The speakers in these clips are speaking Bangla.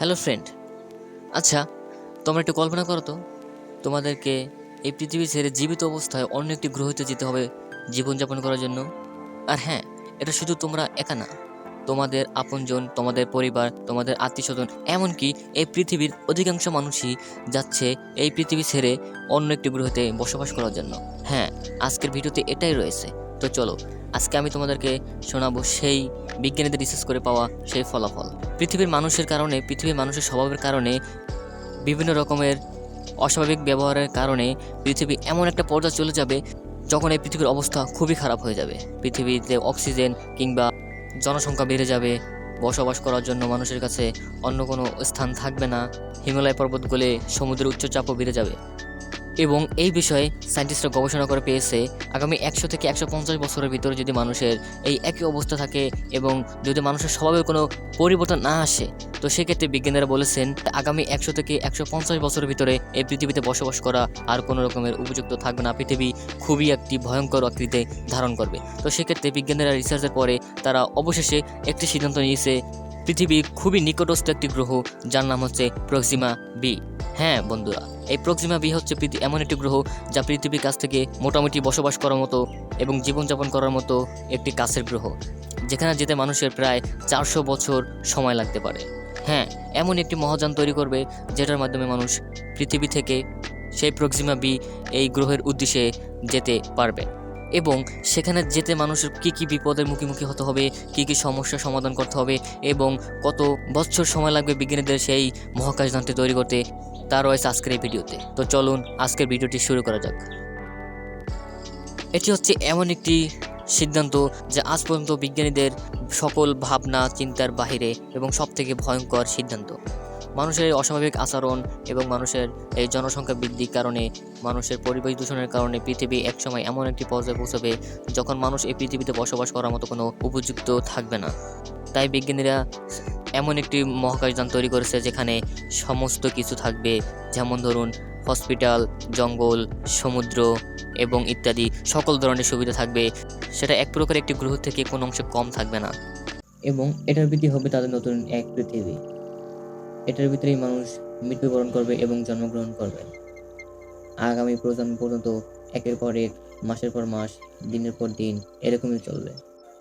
হ্যালো ফ্রেন্ড আচ্ছা তোমরা একটু কল্পনা করো তো। তোমাদেরকে এই পৃথিবী ছেড়ে জীবিত অবস্থায় অন্য একটি গ্রহতে যেতে হবে জীবনযাপন করার জন্য। আর হ্যাঁ এটা শুধু তোমরা একা না। তোমাদের আপনজন, তোমাদের পরিবার, তোমাদের আত্মীয় স্বজন এমনকি এই পৃথিবীর অধিকাংশ মানুষই যাচ্ছে এই পৃথিবী ছেড়ে অন্য একটি গ্রহতে বসবাস করার জন্য। হ্যাঁ আজকের ভিডিওতে এটাই রয়েছে। তো চলো, আজকে আমি তোমাদেরকে শোনাবো সেই বিজ্ঞানীদের রিসার্চ করে পাওয়া সেই ফলাফল। পৃথিবীর মানুষের কারণে, পৃথিবীর মানুষের স্বভাবের কারণে, বিভিন্ন রকমের অস্বাভাবিক ব্যবহারের কারণে পৃথিবী এমন একটা পর্যায়ে চলে যাবে যখন এই পৃথিবীর অবস্থা খুবই খারাপ হয়ে যাবে। পৃথিবীতে অক্সিজেন কিংবা জনসংখ্যা বেড়ে যাবে, বসবাস করার জন্য মানুষের কাছে অন্য কোনো স্থান থাকবে না, হিমালয় পর্বত গলে সমুদ্রের উচ্চচাপও বেড়ে যাবে। এবং এই বিষয়ে সায়েন্টিস্টরা গবেষণা করে পেয়েছে আগামী একশো থেকে একশো পঞ্চাশ বছরের ভিতরে যদি মানুষের এই একই অবস্থা থাকে এবং যদি মানুষের স্বভাবে কোনো পরিবর্তন না আসে, তো সেক্ষেত্রে বিজ্ঞানীরা বলেছেন আগামী একশো থেকে একশো পঞ্চাশ বছরের ভিতরে এই পৃথিবীতে বসবাস করা আর কোনো রকমের উপযুক্ত থাকবে না। পৃথিবী খুবই একটি ভয়ঙ্কর আকৃতি ধারণ করবে। তো সেক্ষেত্রে বিজ্ঞানীরা রিসার্চের পরে তারা অবশেষে একটি সিদ্ধান্ত নিয়েছে, পৃথিবী খুবই নিকটস্থ একটি গ্রহ যার নাম হচ্ছে প্রক্সিমা বি। হ্যাঁ বন্ধুরা, এই প্রক্সিমা বি হচ্ছে এমন একটি গ্রহ যা পৃথিবীর কাছ থেকে মোটামুটি বসবাস করার মতো এবং জীবনযাপন করার মতো একটি কাছের গ্রহ, যেখানে যেতে মানুষের প্রায় চারশো বছর সময় লাগতে পারে। হ্যাঁ এমন একটি মহাযান তৈরি করবে যেটার মাধ্যমে মানুষ পৃথিবী থেকে সেই প্রক্সিমা বি এই গ্রহের উদ্দেশ্যে যেতে পারবে এবং সেখানে যেতে মানুষের কী কী বিপদের মুখোমুখি হতে হবে, কী কী সমস্যার সমাধান করতে হবে এবং কত বছর সময় লাগবে বিজ্ঞানীদের সেই মহাকাশযানটি তৈরি করতে তা রয়েছে আজকের এই ভিডিওতে। তো চলুন, আজকের ভিডিওটি শুরু করা যাক। এটি হচ্ছে এমন একটি সিদ্ধান্ত যা আজ পর্যন্ত বিজ্ঞানীদের সকল ভাবনা, চিন্তার বাহিরে এবং সবথেকে ভয়ঙ্কর সিদ্ধান্ত। মানুষের এই অস্বাভাবিক আচরণ এবং মানুষের এই জনসংখ্যা বৃদ্ধির কারণে, মানুষের পরিবেশ দূষণের কারণে পৃথিবী একসময় এমন একটি পর্যায়ে পৌঁছাবে যখন মানুষ এই পৃথিবীতে বসবাস করার মতো কোনো উপযুক্ত থাকবে না। তাই বিজ্ঞানীরা এমন একটি মহাকাশযান তৈরি করেছে যেখানে সমস্ত কিছু থাকবে, যেমন ধরুন হসপিটাল, জঙ্গল, সমুদ্র এবং ইত্যাদি সকল ধরনের সুবিধা থাকবে। সেটা এক প্রকার একটি গ্রহ থেকে কোনো অংশে কম থাকবে না। এবং এটার ভিত্তি হবে তাদের নতুন এক পৃথিবী। এটার ভিতরেই মানুষ মৃত্যুবরণ করবে এবং জন্মগ্রহণ করবে। আগামী প্রজন্ম পর্যন্ত একের পর এক, মাসের পর মাস, দিনের পর দিন এরকমই চলবে।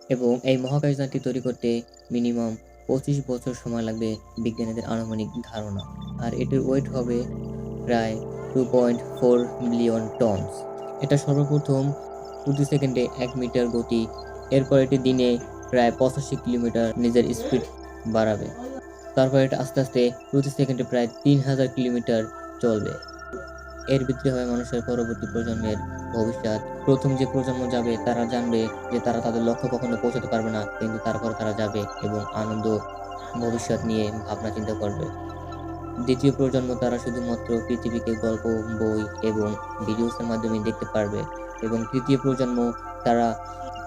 এবং এই মহাকাশযানটি তৈরি করতে মিনিমাম পঁচিশ বছর সময় লাগবে বিজ্ঞানীদের আনুমানিক ধারণা। আর এটির ওয়েট হবে প্রায় two point four million tons এটা সর্বপ্রথম প্রতি সেকেন্ডে এক মিটার গতি, এরপর এটি দিনে প্রায় পঁচাশি কিলোমিটার নিজের স্পিড বাড়াবে। তারপর এটা আস্তে আস্তে প্রতি সেকেন্ডে প্রায় তিন হাজার কিলোমিটার চলবে। এর ভিতরে হয় মানুষের পরবর্তী প্রজন্মের ভবিষ্যৎ। প্রথম যে প্রজন্ম যাবে, তারা জানবে যে তারা তাদের লক্ষ্য কখনো পৌঁছাতে পারবে না, কিন্তু তারপর তারা যাবে এবং আনন্দ, ভবিষ্যৎ নিয়ে ভাবনা চিন্তা করবে। দ্বিতীয় প্রজন্ম তারা শুধুমাত্র পৃথিবীকে গল্প, বই এবং ভিডিওসের মাধ্যমে দেখতে পারবে এবং তৃতীয় প্রজন্ম তারা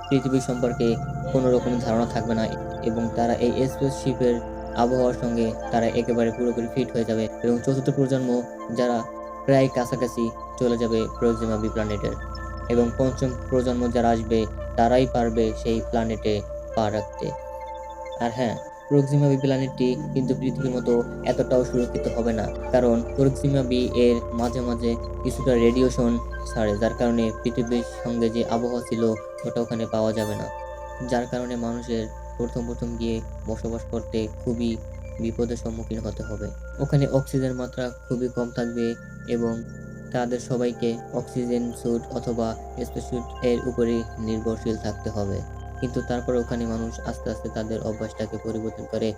পৃথিবী সম্পর্কে কোনো রকম ধারণা থাকবে না এবং তারা এই স্পেসশিপের আবহাওয়ার সঙ্গে তারা একেবারে পুরোপুরি ফিট হয়ে যাবে এবং চতুর্থ প্রজন্ম যারা প্রায় কাছাকাছি চলে যাবে প্রক্সিমা বি প্ল্যানেটের এবং পঞ্চম প্রজন্ম যারা আসবে, তারাই পারবে সেই প্ল্যানেটে পা রাখতে। আর হ্যাঁ প্রক্সিমা বি প্ল্যানেটটি কিন্তু পৃথিবীর মতো এতটাও সুরক্ষিত হবে না। কারণ প্রক্সিমা বি এর মাঝে মাঝে কিছুটা রেডিয়েশন ছাড়ে, যার কারণে পৃথিবীর সঙ্গে যে আবহাওয়া ছিল, ওটা ওখানে পাওয়া যাবে না। যার কারণে মানুষের প্রথম প্রথম গিয়ে বসবাস করতে খুবই বিপদের সম্মুখীন হতে হবে। ওখানে অক্সিজেন মাত্রা খুবই কম থাকবে এবং তাদের সবাইকে অক্সিজেন স্যুট অথবা স্পেসস্যুট এর উপরে নির্ভরশীল থাকতে হবে। কিন্তু তারপর ওখানে মানুষ আস্তে আস্তে তাদের অভ্যাসটাকে পরিবর্তন করে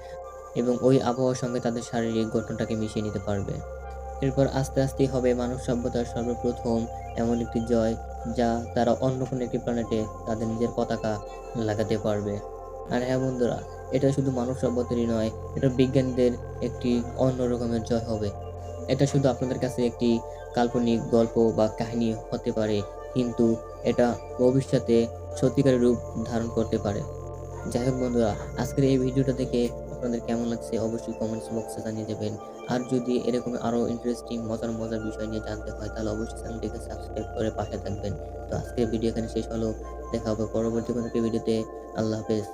এবং ওই আবহাওয়ার সঙ্গে তাদের শারীরিক গঠনটাকে মিশিয়ে নিতে পারবে। এরপর আস্তে আস্তে হবে মানব সভ্যতার সর্বপ্রথম এমন একটি জয় যা তারা অন্য কোনো একটি প্ল্যানেটে তাদের নিজের পতাকা লাগাতে পারবে। আর হ্যাঁ বন্ধুরা, এটা শুধু মানব সভ্যতারই নয়, এটা বিজ্ঞানীদের একটি অন্য রকমের জয় হবে। এটা শুধু আপনাদের কাছে একটি কাল্পনিক গল্প বা কাহিনী হতে পারে, কিন্তু এটা ভবিষ্যতে সত্যিকারের রূপ ধারণ করতে পারে। যাই হোক বন্ধুরা, আজকের এই ভিডিওটা দেখে আপনাদের কেমন লাগছে অবশ্যই কমেন্টস বক্সে জানিয়ে দেবেন। আর যদি এরকম আরও ইন্টারেস্টিং মজার মজার বিষয় নিয়ে জানতে হয়, তাহলে অবশ্যই চ্যানেলটিকে সাবস্ক্রাইব করে পাশে থাকবেন। তো আজকের ভিডিও এখানে শেষ হলো, দেখা হবে পরবর্তী কোনো ভিডিওতে। আল্লাহ হাফেজ।